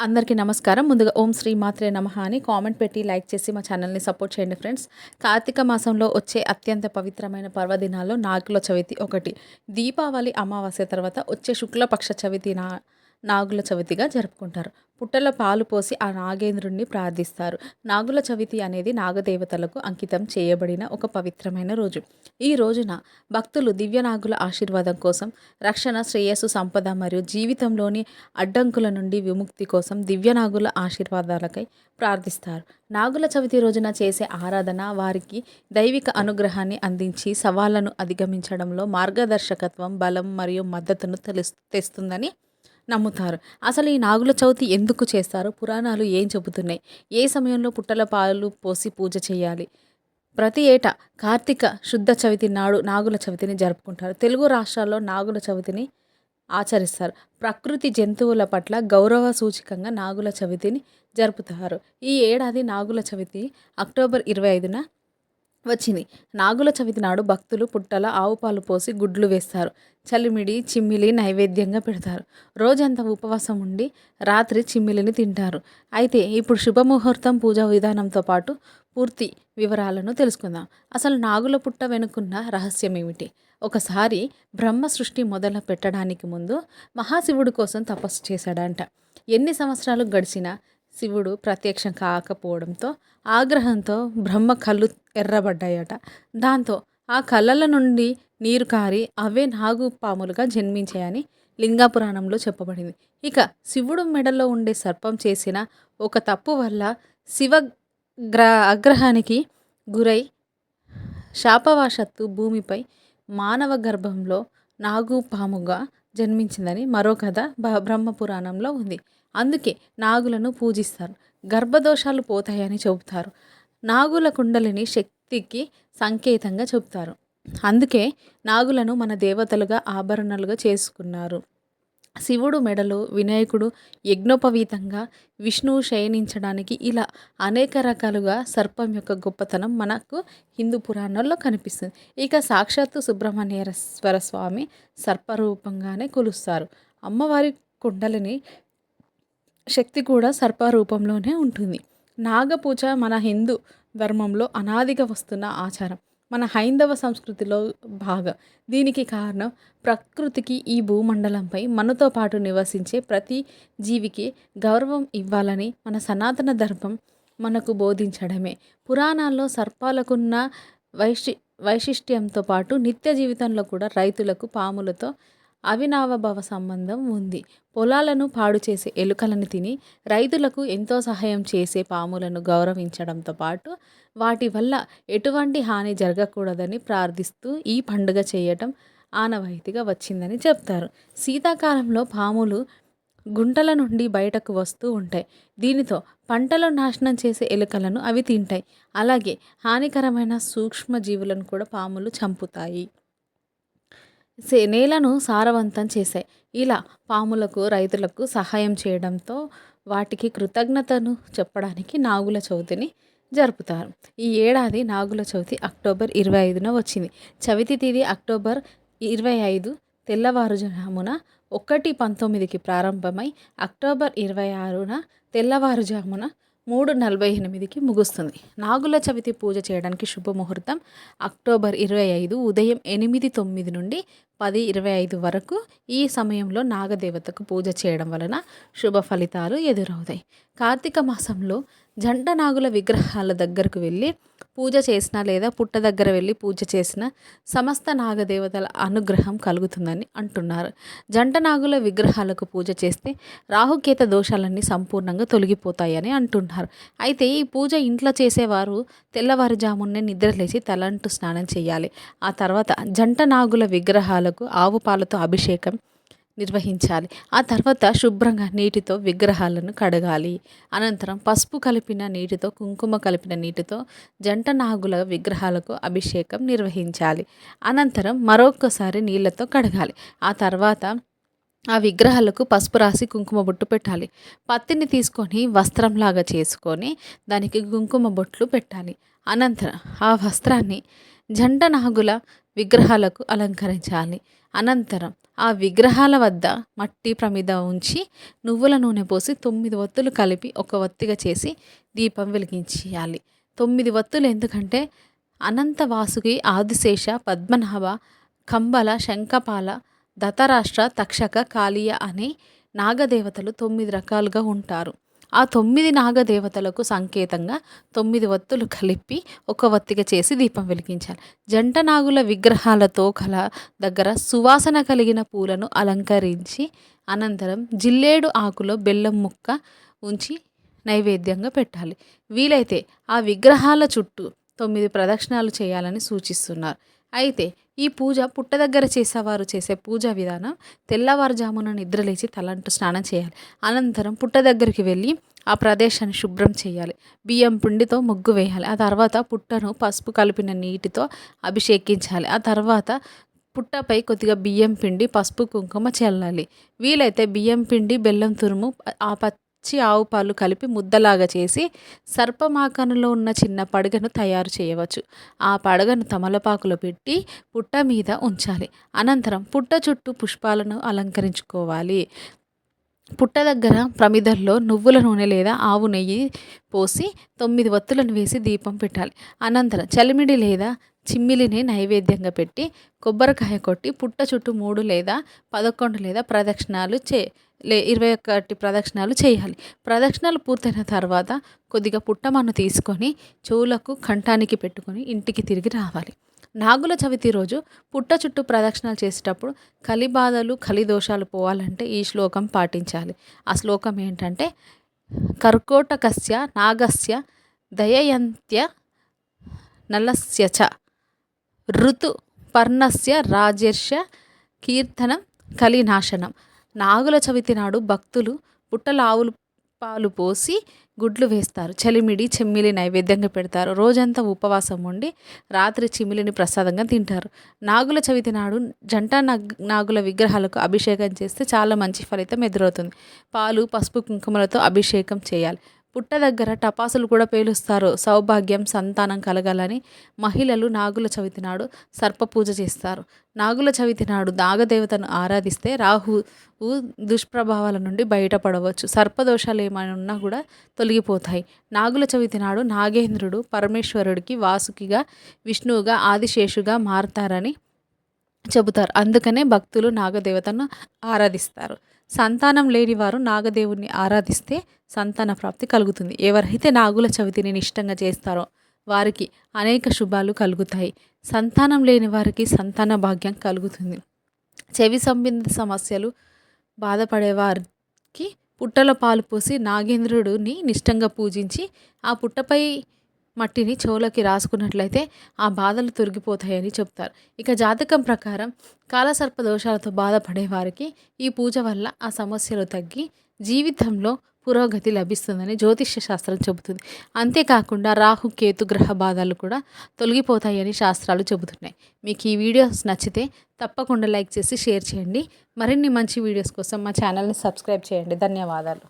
అందరికీ నమస్కారం. ముందుగా ఓం శ్రీ మాత్రే నమ అని కామెంట్ పెట్టి లైక్ చేసి మా ఛానల్ని సపోర్ట్ చేయండి ఫ్రెండ్స్. కార్తీక మాసంలో వచ్చే అత్యంత పవిత్రమైన పర్వదినాల్లో నాగుల చవితి ఒకటి. దీపావళి అమావాస్య తర్వాత వచ్చే శుక్లపక్ష చవితి నా నాగుల చవితిగా జరుపుకుంటారు. పుట్టల పాలు పోసి ఆ నాగేంద్రుణ్ణి ప్రార్థిస్తారు. నాగుల చవితి అనేది నాగదేవతలకు అంకితం చేయబడిన ఒక పవిత్రమైన రోజు. ఈ రోజున భక్తులు దివ్యనాగుల ఆశీర్వాదం కోసం రక్షణ శ్రేయస్సు సంపద మరియు జీవితంలోని అడ్డంకుల నుండి విముక్తి కోసం దివ్యనాగుల ఆశీర్వాదాలకై ప్రార్థిస్తారు. నాగుల చవితి రోజున చేసే ఆరాధన వారికి దైవిక అనుగ్రహాన్ని అందించి సవాళ్ళను అధిగమించడంలో మార్గదర్శకత్వం బలం మరియు మద్దతును తెలుస్ తెస్తుందని నమ్ముతారు. అసలు ఈ నాగుల చవితి ఎందుకు చేస్తారు? పురాణాలు ఏం చెబుతున్నాయి? ఏ సమయంలో పుట్టల పాలు పోసి పూజ చేయాలి? ప్రతి ఏటా కార్తీక శుద్ధ చవితి నాడు నాగుల చవితిని జరుపుకుంటారు. తెలుగు రాష్ట్రాల్లో నాగుల చవితిని ఆచరిస్తారు. ప్రకృతి జంతువుల పట్ల గౌరవ సూచికంగా నాగుల చవితిని జరుపుతారు. ఈ ఏడాది నాగుల చవితి అక్టోబర్ ఇరవై ఐదున వచ్చింది. నాగుల చవితి నాడు భక్తులు పుట్టల ఆవు పాలు పోసి గుడ్లు వేస్తారు. చలిమిడి చిమ్మిలి నైవేద్యంగా పెడతారు. రోజంతా ఉపవాసం ఉండి రాత్రి చిమ్మిలిని తింటారు. అయితే ఇప్పుడు శుభముహూర్తం పూజా విధానంతో పాటు పూర్తి వివరాలను తెలుసుకుందాం. అసలు నాగుల పుట్ట వెనుకున్న రహస్యం ఏమిటి? ఒకసారి బ్రహ్మ సృష్టి మొదలు పెట్టడానికి ముందు మహాశివుడి కోసం తపస్సు చేశాడంట. ఎన్ని సంవత్సరాలు గడిచినా శివుడు ప్రత్యక్షం కాకపోవడంతో ఆగ్రహంతో బ్రహ్మ కళ్ళు ఎర్రబడ్డాయట. దాంతో ఆ కళ్ళల నుండి నీరు కారి అవే నాగు పాములుగా జన్మించాయని లింగాపురాణంలో చెప్పబడింది. ఇక శివుడు మెడలో ఉండే సర్పం చేసిన ఒక తప్పు వల్ల శివ గ్ర అగ్రహానికి గురై శాపవాషత్తు భూమిపై మానవ గర్భంలో నాగు పాముగా జన్మించిందని మరో కథ బ- బ్రహ్మపురాణంలో ఉంది. అందుకే నాగులను పూజిస్తారు. గర్భదోషాలు పోతాయని చెబుతారు. నాగుల కుండలిని శక్తికి సంకేతంగా చెబుతారు. అందుకే నాగులను మన దేవతలుగా ఆభరణలుగా చేసుకున్నారు. శివుడు మెడలు వినాయకుడు యజ్ఞోపవీతంగా విష్ణువు శయనించడానికి ఇలా అనేక రకాలుగా సర్పం యొక్క గొప్పతనం మనకు హిందూ పురాణాల్లో కనిపిస్తుంది. ఇక సాక్షాత్తు సుబ్రహ్మణ్యేశ్వర స్వామి సర్పరూపంగానే కొలుస్తారు. అమ్మవారి కుండలిని శక్తి కూడా సర్పరూపంలోనే ఉంటుంది. నాగపూజ మన హిందూ ధర్మంలో అనాదిగా వస్తున్న ఆచారం. మన హైందవ సంస్కృతిలో భాగం. దీనికి కారణం ప్రకృతికి ఈ భూమండలంపై మనతో పాటు నివసించే ప్రతి జీవికి గౌరవం ఇవ్వాలని మన సనాతన ధర్మం మనకు బోధించడమే. పురాణాల్లో సర్పాలకున్న వైశి వైశిష్ట్యంతో పాటు నిత్య జీవితంలో కూడా రైతులకు పాములతో అవినావభావ సంబంధం ఉంది. పొలాలను పాడు చేసే ఎలుకలను తిని రైతులకు ఎంతో సహాయం చేసే పాములను గౌరవించడంతో పాటు వాటి వల్ల ఎటువంటి హాని జరగకూడదని ప్రార్థిస్తూ ఈ పండుగ చేయటం ఆనవాయితీగా వచ్చిందని చెప్తారు. శీతాకాలంలో పాములు గుంటల నుండి బయటకు వస్తూ ఉంటాయి. దీనితో పంటలు నాశనం చేసే ఎలుకలను అవి తింటాయి. అలాగే హానికరమైన సూక్ష్మ జీవులను కూడా పాములు చంపుతాయి. నేలను సారవంతం చేశాయి. ఇలా పాములకు రైతులకు సహాయం చేయడంతో వాటికి కృతజ్ఞతను చెప్పడానికి నాగుల చవితిని జరుపుతారు. ఈ ఏడాది నాగుల చవితి అక్టోబర్ ఇరవై ఐదున వచ్చింది. చవితి తేదీ అక్టోబర్ ఇరవై ఐదు తెల్లవారుజామున ఒకటి పంతొమ్మిదికి ప్రారంభమై అక్టోబర్ ఇరవై ఆరున తెల్లవారుజామున మూడు నలభై ఎనిమిదికి ముగుస్తుంది. నాగుల చవితి పూజ చేయడానికి శుభముహూర్తం అక్టోబర్ ఇరవై ఐదు ఉదయం ఎనిమిది తొమ్మిది నుండి పది ఇరవై ఐదు వరకు ఈ సమయంలో నాగదేవతకు పూజ చేయడం వలన శుభ ఫలితాలు ఎదురవుతాయి. కార్తీక మాసంలో జంట నాగుల విగ్రహాల దగ్గరకు వెళ్ళి పూజ చేసినా లేదా పుట్ట దగ్గర వెళ్ళి పూజ చేసిన సమస్త నాగదేవతల అనుగ్రహం కలుగుతుందని అంటున్నారు. జంట నాగుల విగ్రహాలకు పూజ చేస్తే రాహుకేత దోషాలన్నీ సంపూర్ణంగా తొలగిపోతాయని అంటున్నారు. అయితే ఈ పూజ ఇంట్లో చేసేవారు తెల్లవారుజామునే నిద్రలేచి తలంటు స్నానం చేయాలి. ఆ తర్వాత జంట నాగుల విగ్రహాలకు ఆవు పాలతో అభిషేకం నిర్వహించాలి. ఆ తర్వాత శుభ్రంగా నీటితో విగ్రహాలను కడగాలి. అనంతరం పసుపు కలిపిన నీటితో కుంకుమ కలిపిన నీటితో జంట నాగుల విగ్రహాలకు అభిషేకం నిర్వహించాలి. అనంతరం మరొకసారి నీళ్ళతో కడగాలి. ఆ తర్వాత ఆ విగ్రహాలకు పసుపు రాసి కుంకుమ బొట్టు పెట్టాలి. పత్తిని తీసుకొని వస్త్రంలాగా చేసుకొని దానికి కుంకుమ బొట్లు పెట్టాలి. అనంతరం ఆ వస్త్రాన్ని జంట నాగుల విగ్రహాలకు అలంకరించాలి. అనంతరం ఆ విగ్రహాల వద్ద మట్టి ప్రమిద ఉంచి నువ్వుల నూనె పోసి తొమ్మిది వత్తులు కలిపి ఒక వత్తిగా చేసి దీపం వెలిగించేయాలి. తొమ్మిది వత్తులు ఎందుకంటే అనంత వాసుకి ఆదిశేష పద్మనాభ కంబల శంఖపాల దతరాష్ట్ర తక్షక కాళీయ అనే నాగదేవతలు తొమ్మిది రకాలుగా ఉంటారు. ఆ తొమ్మిది నాగదేవతలకు సంకేతంగా తొమ్మిది వత్తులు కలిపి ఒక వత్తిక చేసి దీపం వెలిగించాలి. జంట నాగుల విగ్రహాలతో కల దగ్గర సువాసన కలిగిన పూలను అలంకరించి అనంతరం జిల్లేడు ఆకులో బెల్లం ముక్క ఉంచి నైవేద్యంగా పెట్టాలి. వీలైతే ఆ విగ్రహాల చుట్టూ తొమ్మిది ప్రదక్షిణాలు చేయాలని సూచిస్తున్నారు. అయితే ఈ పూజ పుట్ట దగ్గర చేసేవారు చేసే పూజా విధానం తెల్లవారుజామున నిద్రలేచి తలంటు స్నానం చేయాలి. అనంతరం పుట్ట దగ్గరికి వెళ్ళి ఆ ప్రదేశాన్ని శుభ్రం చేయాలి. బియ్యం పిండితో ముగ్గు వేయాలి. ఆ తర్వాత పుట్టను పసుపు కలిపిన నీటితో అభిషేకించాలి. ఆ తర్వాత పుట్టపై కొద్దిగా బియ్యం పిండి పసుపు కుంకుమ చల్లాలి. వీలైతే బియ్యం పిండి బెల్లం తురుము ఆ పచ్చి ఆవు పాలు కలిపి ముద్దలాగా చేసి సర్పమాకనలో ఉన్న చిన్న పడగను తయారు చేయవచ్చు. ఆ పడగను తమలపాకులో పెట్టి పుట్ట మీద ఉంచాలి. అనంతరం పుట్ట చుట్టూ పుష్పాలను అలంకరించుకోవాలి. పుట్ట దగ్గర ప్రమిదల్లో నువ్వుల నూనె లేదా ఆవు నెయ్యి పోసి తొమ్మిది వత్తులను వేసి దీపం పెట్టాలి. అనంతరం చలిమిడి లేదా చిమ్మిలిని నైవేద్యంగా పెట్టి కొబ్బరికాయ కొట్టి పుట్ట చుట్టూ మూడు లేదా పదకొండు లేదా ప్రదక్షిణాలు చే లే ఇరవై ఒకటి ప్రదక్షిణాలు చేయాలి. ప్రదక్షిణాలు పూర్తయిన తర్వాత కొద్దిగా పుట్టమన్ను తీసుకొని చెవులకు కంఠానికి పెట్టుకొని ఇంటికి తిరిగి రావాలి. నాగుల చవితి రోజు పుట్ట చుట్టూ ప్రదక్షిణాలు చేసేటప్పుడు కలి బాధలు కలి దోషాలు పోవాలంటే ఈ శ్లోకం పాటించాలి. ఆ శ్లోకం ఏంటంటే కర్కోటకస్య నాగస్య దయయంత్య నలస్య చ. ఋతు పర్ణస్య రాజర్ష కీర్తనం కలినాశనం. నాగుల చవితి నాడు భక్తులు పుట్టల ఆవులు పాలు పోసి గుడ్లు వేస్తారు. చలిమిడి చెమ్మిలి నైవేద్యంగా పెడతారు. రోజంతా ఉపవాసం ఉండి రాత్రి చిమిలిని ప్రసాదంగా తింటారు. నాగుల చవితి నాడు జంట నాగుల విగ్రహాలకు అభిషేకం చేస్తే చాలా మంచి ఫలితం ఎదురవుతుంది. పాలు పసుపు కుంకుమలతో అభిషేకం చేయాలి. పుట్ట దగ్గర టపాసులు కూడా పేలుస్తారు. సౌభాగ్యం సంతానం కలగాలని మహిళలు నాగుల చవితి నాడు సర్ప పూజ చేస్తారు. నాగుల చవితి నాడు నాగదేవతను ఆరాధిస్తే రాహు దుష్ప్రభావాల నుండి బయటపడవచ్చు. సర్పదోషాలు ఏమైనా ఉన్నా కూడా తొలగిపోతాయి. నాగుల చవితి నాడు నాగేంద్రుడు పరమేశ్వరుడికి వాసుకిగా విష్ణువుగా ఆదిశేషుగా మారతారని చెబుతారు. అందుకనే భక్తులు నాగదేవతను ఆరాధిస్తారు. సంతానం లేనివారు నాగదేవుడిని నాగదేవుణ్ణి ఆరాధిస్తే సంతాన ప్రాప్తి కలుగుతుంది. ఎవరైతే నాగుల చవితిని నిష్టంగా చేస్తారో వారికి అనేక శుభాలు కలుగుతాయి. సంతానం లేని వారికి సంతాన భాగ్యం కలుగుతుంది. చెవి సంబంధిత సమస్యలు బాధపడేవారికి పుట్టల పుట్టలో పాలు పోసి నాగేంద్రుడిని నిష్టంగా పూజించి ఆ పుట్టపై మట్టిని చెవులకి రాసుకున్నట్లయితే ఆ బాధలు తొలగిపోతాయని చెప్తారు. ఇక జాతకం ప్రకారం కాలసర్ప దోషాలతో బాధపడే వారికి ఈ పూజ వల్ల ఆ సమస్యలు తగ్గి జీవితంలో పురోగతి లభిస్తుందని జ్యోతిష్య శాస్త్రం చెబుతుంది. అంతేకాకుండా రాహు కేతు గ్రహ బాధలు కూడా తొలగిపోతాయని శాస్త్రాలు చెబుతున్నాయి. మీకు ఈ వీడియోస్ నచ్చితే తప్పకుండా లైక్ చేసి షేర్ చేయండి. మరిన్ని మంచి వీడియోస్ కోసం మా ఛానల్ని సబ్స్క్రైబ్ చేయండి. ధన్యవాదాలు.